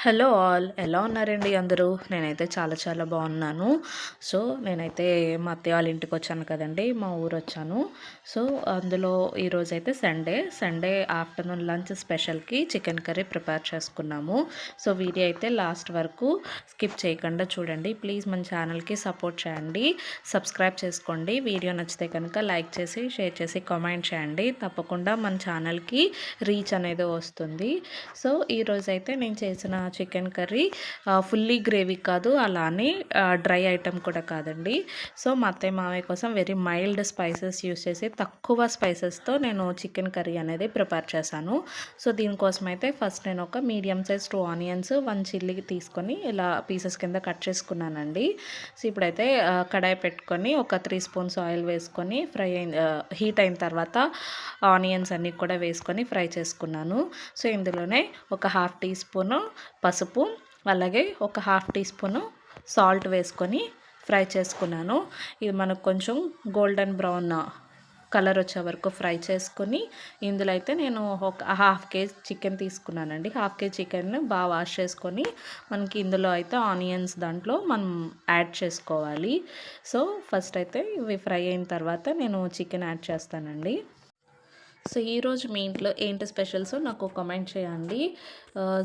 Hello all. ఎలా ఉన్నారండి అందరూ? నేనైతే చాలా చాలా బాగున్నాను. సో నేనైతే మా అత్తయ్య వాళ్ళ ఇంటికి వచ్చాను కదండి. మా ఊరు వచ్చాను. సో అందులో ఈరోజు అయితే సండే. సండే ఆఫ్టర్నూన్ లంచ్ స్పెషల్కి చికెన్ కర్రీ ప్రిపేర్ చేసుకున్నాము. సో వీడియో అయితే లాస్ట్ వరకు స్కిప్ చేయకుండా చూడండి. ప్లీజ్ మన ఛానల్కి సపోర్ట్ చేయండి. సబ్స్క్రైబ్ చేసుకోండి. వీడియో నచ్చితే కనుక లైక్ చేసి షేర్ చేసి కామెంట్ చేయండి. తప్పకుండా మన ఛానల్కి రీచ్ అనేది వస్తుంది. సో ఈరోజైతే నేను చేసిన చికెన్ కర్రీ ఫుల్లీ గ్రేవీ కాదు అలానే డ్రై ఐటెం కూడా కాదండి. సో మా అత్తయ్య మామయ్య కోసం వెరీ మైల్డ్ స్పైసెస్ యూస్ చేసి తక్కువ స్పైసెస్తో నేను చికెన్ కర్రీ అనేది ప్రిపేర్ చేశాను. సో దీనికోసం అయితే ఫస్ట్ నేను ఒక medium size two onions one chilli తీసుకొని ఇలా పీసెస్ కింద కట్ చేసుకున్నానండి. సో ఇప్పుడైతే కడాయి పెట్టుకొని ఒక త్రీ స్పూన్స్ ఆయిల్ వేసుకొని ఫ్రై అయిన హీట్ అయిన తర్వాత ఆనియన్స్ అన్నీ కూడా వేసుకొని ఫ్రై చేసుకున్నాను. సో ఇందులోనే ఒక హాఫ్ టీ స్పూను పసుపు అలాగే ఒక హాఫ్ టీ స్పూను సాల్ట్ వేసుకొని ఫ్రై చేసుకున్నాను. ఇది మనకు కొంచెం గోల్డెన్ బ్రౌన్ కలర్ వచ్చే వరకు ఫ్రై చేసుకొని ఇందులో అయితే నేను ఒక హాఫ్ కేజీ చికెన్ తీసుకున్నానండి. హాఫ్ కేజీ చికెన్ బాగా వాష్ చేసుకొని మనకి ఇందులో అయితే ఆనియన్స్ దాంట్లో మనం యాడ్ చేసుకోవాలి. సో ఫస్ట్ అయితే ఇవి ఫ్రై అయిన తర్వాత నేను చికెన్ యాడ్ చేస్తానండి. సో ఈరోజు మీ ఇంట్లో ఏంటి స్పెషల్స్? నాకు కమెంట్ చేయండి.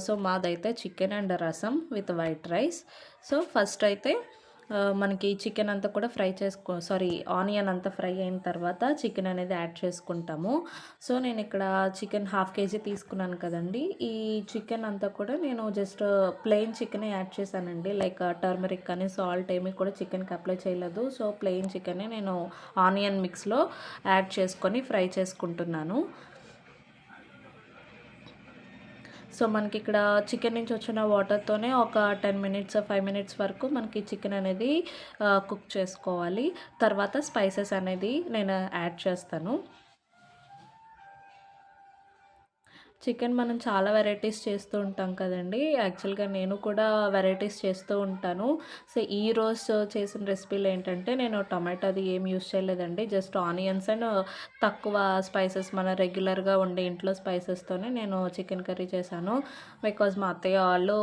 సో మాదైతే chicken and rasam with white rice. So first అయితే మనకి చికెన్ అంతా కూడా ఫ్రై చేసుకో సారీ ఆనియన్ అంతా ఫ్రై అయిన తర్వాత చికెన్ అనేది యాడ్ చేసుకుంటాము. సో నేను ఇక్కడ చికెన్ హాఫ్ కేజీ తీసుకున్నాను కదండి. ఈ చికెన్ అంతా కూడా నేను జస్ట్ ప్లెయిన్ చికెనే యాడ్ చేశానండి. లైక్ టర్మరిక్ కానీ సాల్ట్ ఏమీ కూడా చికెన్కి అప్లై చేయలేదు. సో ప్లెయిన్ చికెనే నేను ఆనియన్ మిక్స్లో యాడ్ చేసుకొని ఫ్రై చేసుకుంటున్నాను. సో మనకి ఇక్కడ చికెన్ నుంచి వచ్చిన వాటర్తోనే ఒక టెన్ మినిట్స్ ఫైవ్ మినిట్స్ వరకు మనకి చికెన్ అనేది కుక్ చేసుకోవాలి. తర్వాత స్పైసెస్ అనేది నేను యాడ్ చేస్తాను. చికెన్ మనం చాలా వెరైటీస్ చేస్తూ ఉంటాం కదండి. యాక్చువల్గా నేను కూడా వెరైటీస్ చేస్తూ ఉంటాను. సో ఈ రోజు చేసిన రెసిపీలు ఏంటంటే నేను టొమాటో అది ఏం యూస్ చేయలేదండి. జస్ట్ ఆనియన్స్ అండ్ తక్కువ స్పైసెస్ మన రెగ్యులర్గా ఉండే ఇంట్లో స్పైసెస్తోనే నేను చికెన్ కర్రీ చేశాను. బికాజ్ మా అత్తయ్య వాళ్ళు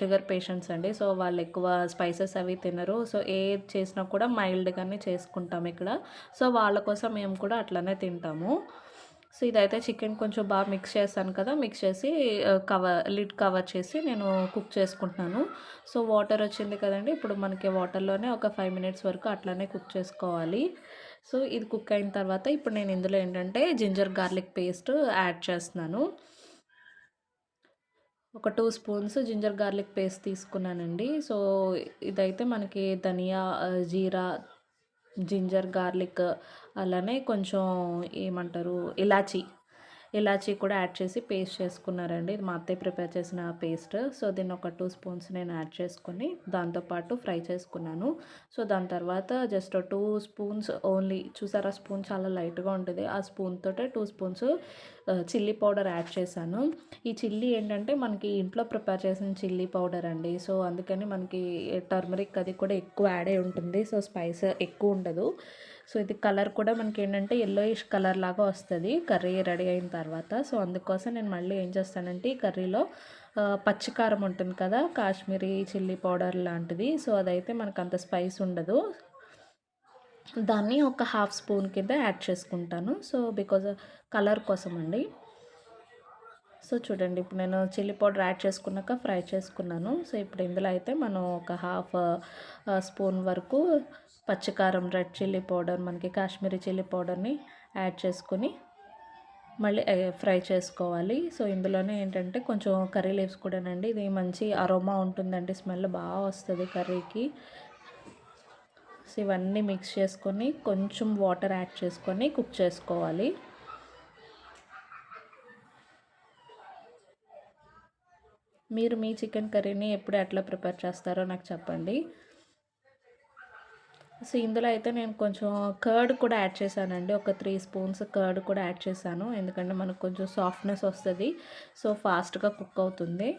షుగర్ పేషెంట్స్ అండి. సో వాళ్ళు ఎక్కువ స్పైసెస్ అవి తినరు. సో ఏ చేసినా కూడా మైల్డ్గానే చేసుకుంటాం ఇక్కడ. సో వాళ్ళ కోసం మేము కూడా అట్లనే తింటాము. సో ఇదైతే చికెన్ కొంచెం బాగా మిక్స్ చేశాను కదా మిక్స్ చేసి కవర్ లిడ్ కవర్ చేసి నేను కుక్ చేసుకుంటున్నాను. సో వాటర్ వచ్చింది కదండి ఇప్పుడు మనకి వాటర్లోనే ఒక ఫైవ్ మినిట్స్ వరకు అట్లానే కుక్ చేసుకోవాలి. సో ఇది కుక్ అయిన తర్వాత ఇప్పుడు నేను ఇందులో ఏంటంటే జింజర్ గార్లిక్ పేస్ట్ యాడ్ చేస్తున్నాను. ఒక two spoons ginger garlic paste తీసుకున్నానండి. సో ఇదైతే మనకి ధనియా జీరా జింజర్ గార్లిక్ అలానే కొంచెం ఏమంటారు ఇలాచీ. ఇలాచీ కూడా యాడ్ చేసి పేస్ట్ చేసుకున్నారండి. ఇది మా అత్తయ్య ప్రిపేర్ చేసిన పేస్ట్. సో దీన్ని ఒక టూ స్పూన్స్ నేను యాడ్ చేసుకుని దాంతోపాటు ఫ్రై చేసుకున్నాను. సో దాని తర్వాత జస్ట్ టూ స్పూన్స్ ఓన్లీ చూసారా? స్పూన్ చాలా లైట్గా ఉంటుంది. ఆ స్పూన్ తోటే two spoons chilli powder add చేశాను. ఈ చిల్లీ ఏంటంటే మనకి ఇంట్లో ప్రిపేర్ చేసిన చిల్లీ పౌడర్ అండి. సో అందుకని మనకి టర్మరిక్ అది కూడా ఎక్కువ యాడ్ అయి ఉంటుంది. సో స్పైస్ ఎక్కువ ఉండదు. సో ఇది కలర్ కూడా మనకి ఏంటంటే ఎల్లోయిష్ కలర్ లాగా వస్తుంది. కర్రీ రెడీ అయిన తర్వాత సో అందుకోసం నేను మళ్ళీ ఏం చేస్తానంటే ఈ కర్రీలో పచ్చికారం ఉంటుంది కదా కాశ్మీరీ చిల్లీ పౌడర్ లాంటిది. సో అదైతే మనకు అంత స్పైస్ ఉండదు. దాన్ని ఒక హాఫ్ స్పూన్ కింద యాడ్ చేసుకుంటాను. సో బికాజ్ కలర్ కోసం అండి. సో చూడండి ఇప్పుడు నేను చిల్లీ పౌడర్ యాడ్ చేసుకున్నాక ఫ్రై చేసుకున్నాను. సో ఇప్పుడు ఇందులో అయితే మనం ఒక హాఫ్ స్పూన్ వరకు పచ్చికారం రెడ్ చిల్లీ పౌడర్ మనకి కాశ్మీరీ చిల్లీ పౌడర్ని యాడ్ చేసుకొని మళ్ళీ ఫ్రై చేసుకోవాలి. సో ఇందులోనే ఏంటంటే కొంచెం కర్రీ లీవ్స్ కూడానండి. ఇది మంచి అరోమా ఉంటుందండి. స్మెల్ బాగా వస్తుంది కర్రీకి. సో ఇవన్నీ మిక్స్ చేసుకొని కొంచెం వాటర్ యాడ్ చేసుకొని కుక్ చేసుకోవాలి. మీరు మీ చికెన్ కర్రీని ఎప్పుడు ఎట్లా ప్రిపేర్ చేస్తారో నాకు చెప్పండి. సో ఇందులో అయితే నేను కొంచెం కర్డ్ కూడా యాడ్ చేశానండి. ఒక త్రీ స్పూన్స్ కర్డ్ కూడా యాడ్ చేశాను. ఎందుకంటే మనకు కొంచెం సాఫ్ట్నెస్ వస్తుంది. సో ఫాస్ట్గా కుక్ అవుతుంది.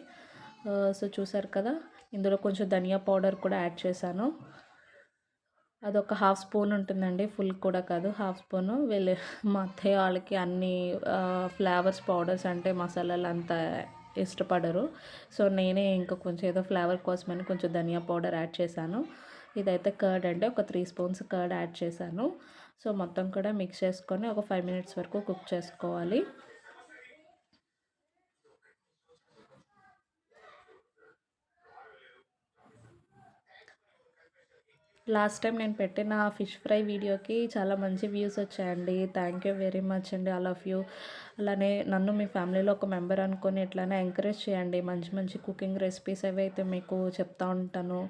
సో చూసారు కదా ఇందులో కొంచెం ధనియా పౌడర్ కూడా యాడ్ చేశాను. అదొక హాఫ్ స్పూన్ ఉంటుందండి. ఫుల్ కూడా కాదు హాఫ్ స్పూను. వీళ్ళు మా అత్తయ్య వాళ్ళకి అన్ని ఫ్లేవర్స్ పౌడర్స్ అంటే మసాలాలు అంతా ఇష్టపడరు. సో నేనే ఇంకా కొంచెం ఏదో ఫ్లేవర్ కోసమని కొంచెం ధనియా పౌడర్ యాడ్ చేశాను. ఇదైతే కర్డ్ అండి. ఒక త్రీ స్పూన్స్ కర్డ్ యాడ్ చేశాను. సో మొత్తం కూడా మిక్స్ చేసుకొని ఒక ఫైవ్ మినిట్స్ వరకు కుక్ చేసుకోవాలి. లాస్ట్ టైం నేను పెట్టిన ఫిష్ ఫ్రై వీడియోకి చాలా మంచి వ్యూస్ వచ్చాయండి. థ్యాంక్ యూ వెరీ మచ్ అండి ఆల్ ఆఫ్ యూ అలానే నన్ను మీ ఫ్యామిలీలో ఒక మెంబర్ అనుకొని ఎట్లనే ఎంకరేజ్ చేయండి. మంచి మంచి కుకింగ్ రెసిపీస్ అయితే మీకు చెప్తా ఉంటాను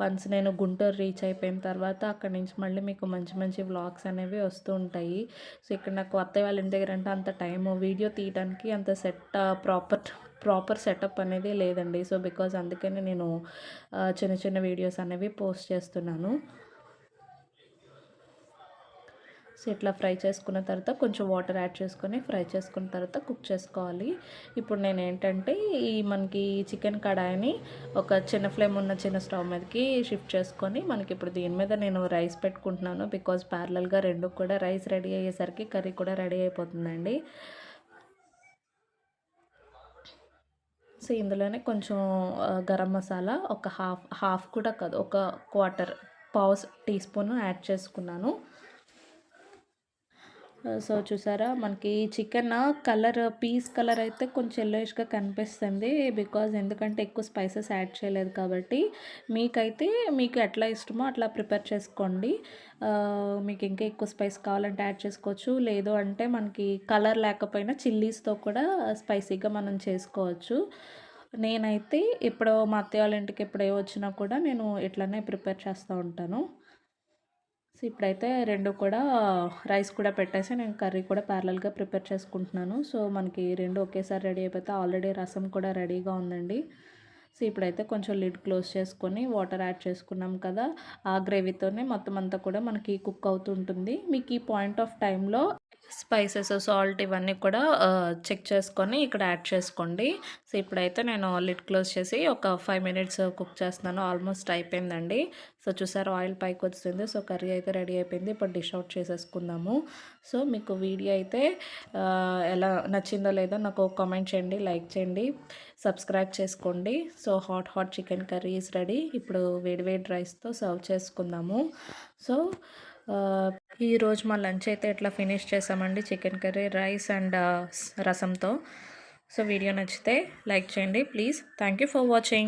వన్స్ నేను గుంటూరు రీచ్ అయిపోయిన తర్వాత అక్కడి నుంచి మళ్ళీ మీకు మంచి మంచి వ్లాగ్స్ అనేవి వస్తూ ఉంటాయి. సో ఇక్కడ నాకు అత్తయ్య వాళ్ళ ఇంటి దగ్గర అంటే అంత టైము వీడియో తీయడానికి అంత set proper uh, proper setup అనేది లేదండి. సో బికాజ్ అందుకని నేను చిన్న చిన్న వీడియోస్ అనేవి పోస్ట్ చేస్తున్నాను. సో ఇట్లా ఫ్రై చేసుకున్న తర్వాత కొంచెం వాటర్ యాడ్ చేసుకొని ఫ్రై చేసుకున్న తర్వాత కుక్ చేసుకోవాలి. ఇప్పుడు నేను ఏంటంటే ఈ మనకి చికెన్ కడాయిని ఒక చిన్న ఫ్లేమ్ ఉన్న చిన్న స్టవ్ మీదకి షిఫ్ట్ చేసుకొని మనకి ఇప్పుడు దీని మీద నేను రైస్ పెట్టుకుంటున్నాను. బికాజ్ ప్యారలల్గా రెండు కూడా రైస్ రెడీ అయ్యేసరికి కర్రీ కూడా రెడీ అయిపోతుందండి. సో ఇందులోనే కొంచెం గరం మసాలా ఒక హాఫ్ హాఫ్ కూడా కాదు ఒక క్వార్టర్ పావు టీ స్పూన్ యాడ్ చేసుకున్నాను. సో చూసారా? మనకి చికెన్ కలర్ పీస్ కలర్ అయితే కొంచెం ఎల్లోయిష్గా కనిపిస్తుంది బికాజ్ ఎందుకంటే ఎక్కువ స్పైసెస్ యాడ్ చేయలేదు కాబట్టి. మీకైతే మీకు ఎట్లా ఇష్టమో అట్లా ప్రిపేర్ చేసుకోండి. మీకు ఇంకా ఎక్కువ స్పైస్ కావాలంటే యాడ్ చేసుకోవచ్చు. లేదు అంటే మనకి కలర్ లేకపోయినా చిల్లీస్తో కూడా స్పైసీగా మనం చేసుకోవచ్చు. నేనైతే ఇప్పుడు మా అత్తయ్య వాళ్ళ ఇంటికి ఎప్పుడే వచ్చినా కూడా నేను ఇట్లానే ప్రిపేర్ చేస్తూ ఉంటాను. సో ఇప్పుడైతే రెండు కూడా రైస్ కూడా పెట్టేసి నేను కర్రీ కూడా ప్యారలల్గా ప్రిపేర్ చేసుకుంటున్నాను. సో మనకి రెండు ఒకేసారి రెడీ అయిపోతే ఆల్రెడీ రసం కూడా రెడీగా ఉందండి. సో ఇప్పుడైతే కొంచెం లిడ్ క్లోజ్ చేసుకొని వాటర్ యాడ్ చేసుకున్నాం కదా ఆ గ్రేవీతోనే మొత్తం అంతా కూడా మనకి కుక్ అవుతుంటుంది మీకు ఈ పాయింట్ ఆఫ్ టైంలో స్పైసెస్ సాల్ట్ ఇవన్నీ కూడా చెక్ చేసుకొని ఇక్కడ యాడ్ చేసుకోండి. సో ఇప్పుడైతే నేను లిడ్ క్లోజ్ చేసి ఒక ఫైవ్ మినిట్స్ కుక్ చేస్తున్నాను. ఆల్మోస్ట్ అయిపోయిందండి. సో చూసారు ఆయిల్ పైకి వచ్చింది. సో కర్రీ అయితే రెడీ అయిపోయింది. ఇప్పుడు డిష్ అవుట్ చేసేసుకుందాము. సో మీకు వీడియో అయితే ఎలా నచ్చిందో లేదో నాకు కామెంట్ చేయండి లైక్ చేయండి సబ్స్క్రైబ్ చేసుకోండి. So hot hot chicken curry is ready ఇప్పుడు వేడి వేడి రైస్తో సర్వ్ చేసుకుందాము. సో ఈరోజు మా లంచ్ అయితే ఎట్లా ఫినిష్ చేసామండి? చికెన్ కర్రీ రైస్ అండ్ రసంతో. సో వీడియో నచ్చితే లైక్ చేయండి. Please. Thank you for watching.